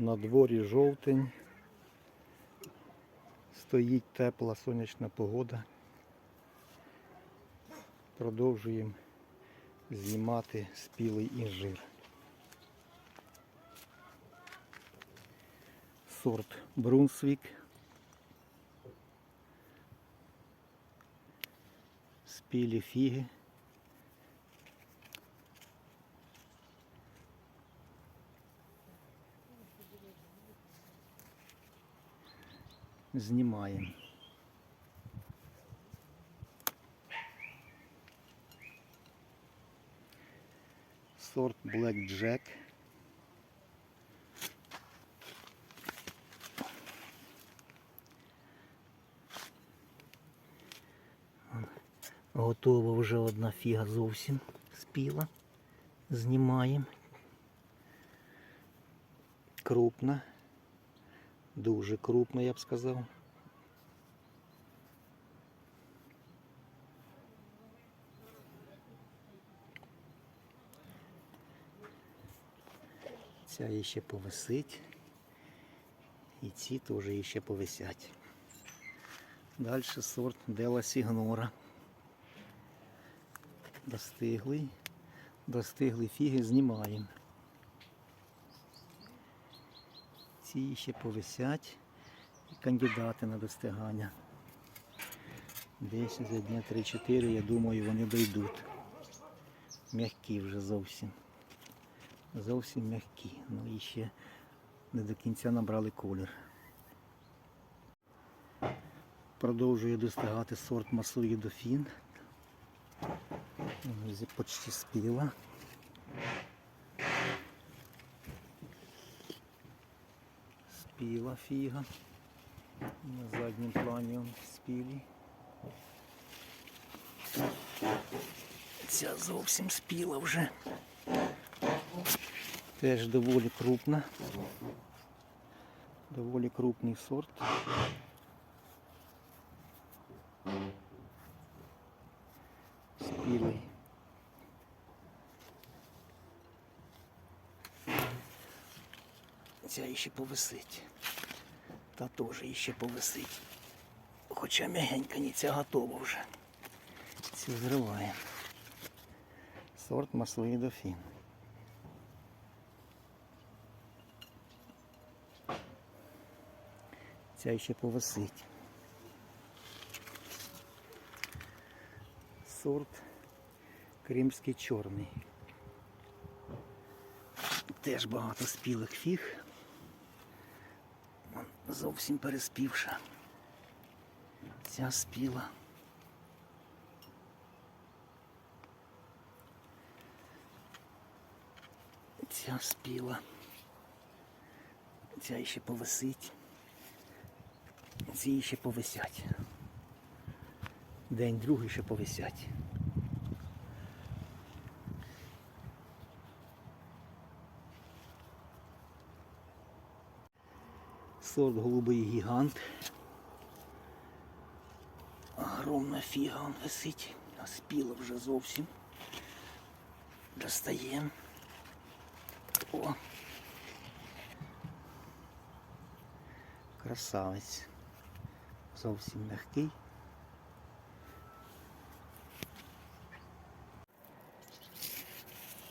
На дворі жовтень. Стоїть тепла сонячна погода. Продовжуємо знімати спілий інжир. Сорт Брунсвік. Спілі фіги. Знімаємо. Сорт Black Jack. Готова вже одна фіга зовсім спіла. Знімаємо. Крупна. Дуже крупна, я б сказав. Ця ще повисить. І ці теж ще повисять. Далі сорт Дела Сігнора. Достиглий. Достигли фіги знімаємо. Ці ще повисять і кандидати на достигання. Десь за дня 3-4, я думаю, вони дійдуть. М'які вже зовсім. Зовсім м'які. Ну і ще не до кінця набрали колір. Продовжує достигати сорт Масуї Дофін. Вже почти спіла. Спіла фіга. На заднім плані он спілі. Ця зовсім спіла вже. Теж доволі крупна. Доволі крупний сорт. Спілий. Ця ще повисить. Та теж ще повисить. Хоча м'ягенька ні ця готова вже. Цю зриваємо. Сорт маслої дофін. Ця ще повисить. Сорт кримський чорний. Теж багато спілих фіг. Зовсім переспівша. Ця спіла. Ця спіла. Ця ще повисить. Ці ще повисять. День другий ще повисять. Сорт голубий гігант. Огромна фіга он висить, а спіла вже зовсім. Достаємо. О. Красавець. Зовсім м'який.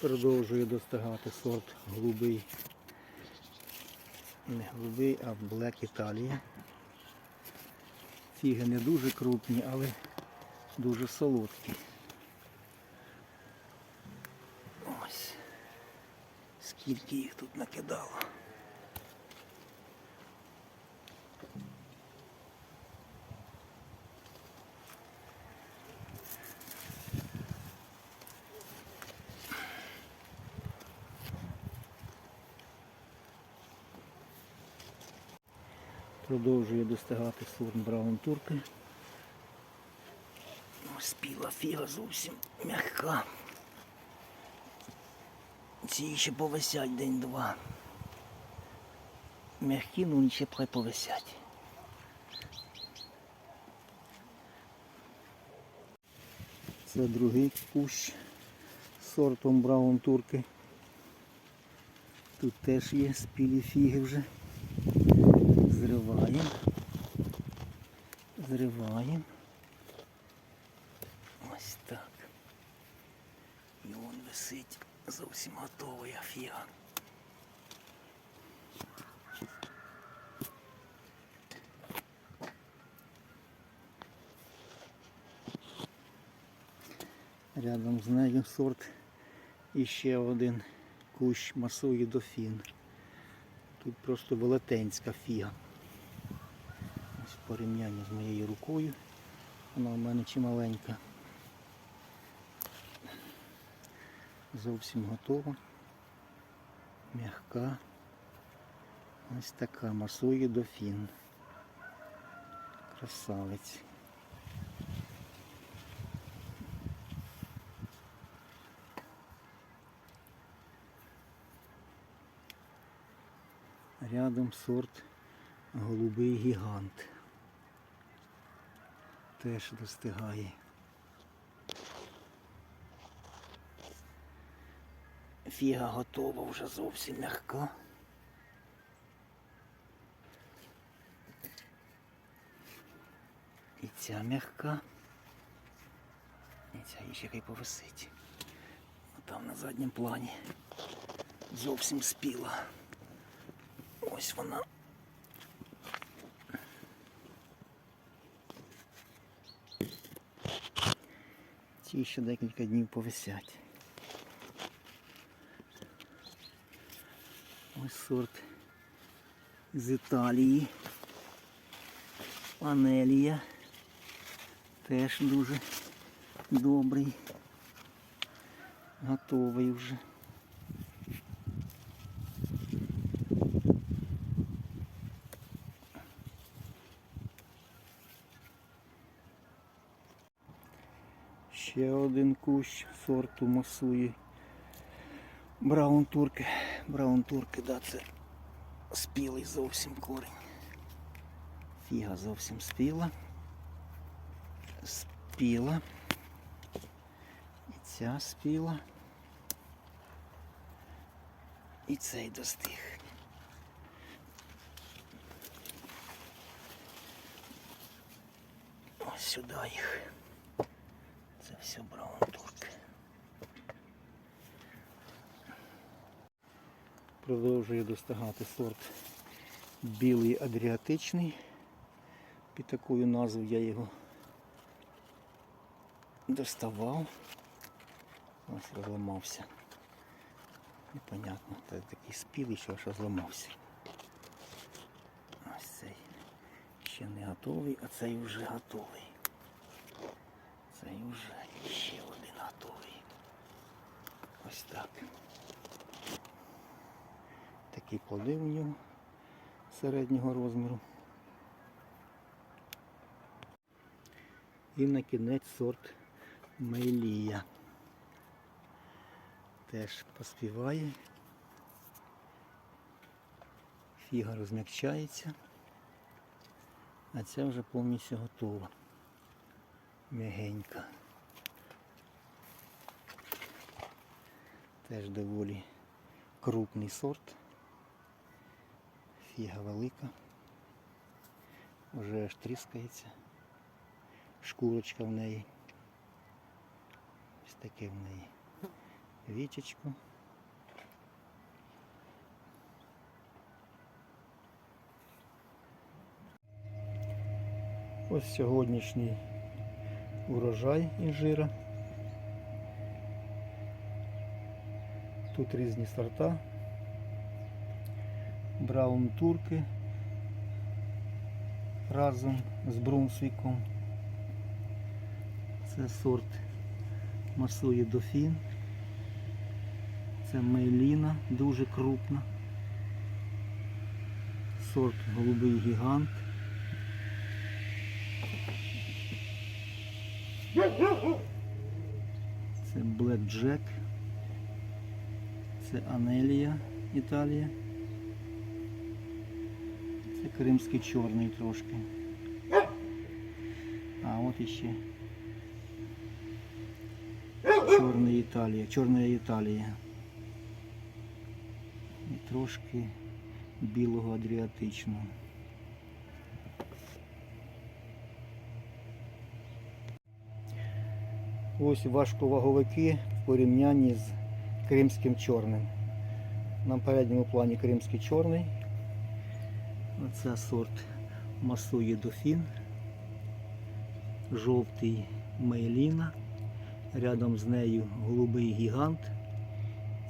Продовжує достигати сорт голубий. Не голубий, а Black Italia. Фіги не дуже крупні, але дуже солодкі. Ось. Скільки їх тут накидало. Продовжує достигати сорт Браун Турки. Спіла фіга зовсім м'яка. Ці ще повисять день-два. М'які, ну ще повисять. Це другий кущ з сортом Браун Турки. Тут теж є спілі фіги вже. Зриваємо. Зриваємо. Ось так. І он висить зовсім готовий фіга. Рядом з нею сорт і ще один кущ масої дофін. Тут просто велетенська фіга. Порівнянні з моєю рукою. Вона у мене чималенька. Зовсім готова. М'яка. Ось така масує дофін. Красавець. Рядом сорт голубий гігант. Теж достигає. Фіга готова вже зовсім м'яка. І ця м'яка. І ця ще хай повисить. Там на задньому плані зовсім спіла. Ось вона. Ці ще декілька днів повисять. Ось сорт з Італії. Панелія. Теж дуже добрий. Готовий вже. Ще один кущ сорту масуї. Браун турки. Браун турки, да, це спілий зовсім корінь. Фіга зовсім спіла. Спіла. І ця спіла. І цей достиг. Ось сюди їх. Це все браун турки. Продовжує достигати сорт білий адріатичний. Під такою назвою я його доставав. Ось розламався. Непонятно, це такий спілий, що аж розламався. Ось цей ще не готовий, а цей вже готовий. Цей вже ще один готовий. Ось так. Такі плоди у нього середнього розміру. І на кінець сорт Мейлія. Теж поспіває. Фіга розм'якчається, а ця вже повністю готова. М'ягенька. Теж доволі крупний сорт. Фіга велика. Вже аж тріскається. Шкурочка в неї. Ось таке в неї. Вічечко. Ось сьогоднішній урожай інжира. Тут різні сорта. Браун турки разом з Брунсвіком. Це сорт Масує Дофін. Це Мейліна, дуже крупна. Сорт Голубий гігант. Це Блек Джек. Це Анелія, Італія. Кримський чорний трошки. А от іще. Чорна Італія, Чорна Італія. І трошки білого адріатичного. Ось важковаговики в порівнянні з кримським чорним. На передньому плані кримський чорний. Оце сорт Масуї Дофін. Жовтий Мейліна. Рядом з нею голубий гігант.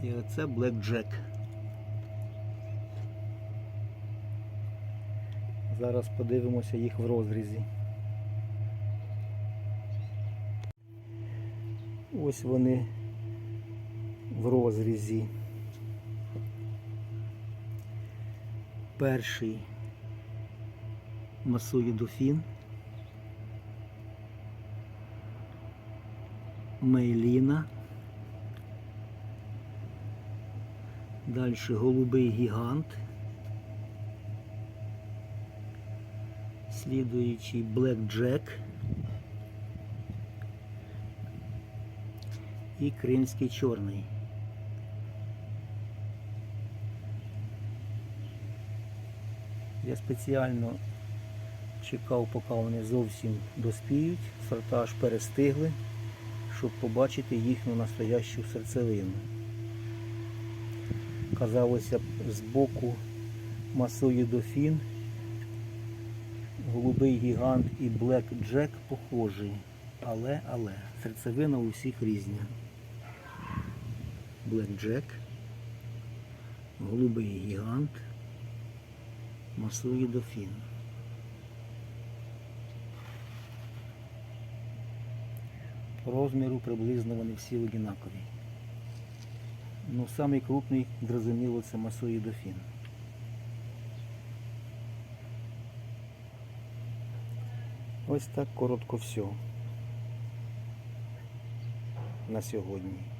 І оце Блек Джек. Зараз подивимося їх в розрізі. Ось вони в розрізі. Перший Масуї Дофін. Мейліна. Далі голубий гігант. Слідуючий Блек Джек. І кримський чорний. Я спеціально чекав, поки вони зовсім доспіють, сорта аж перестигли, щоб побачити їхню настоящу серцевину. Казалося б, збоку масою дофін, голубий гігант і Блек Джек похожі, але, але, серцевина у всіх різня. Блек Джек, голубий гігант, масуї дофін. По розміру приблизно вони всі однакові. Ну, самий крупний, зрозуміло, це масуї дофін. Ось так коротко все на сьогодні.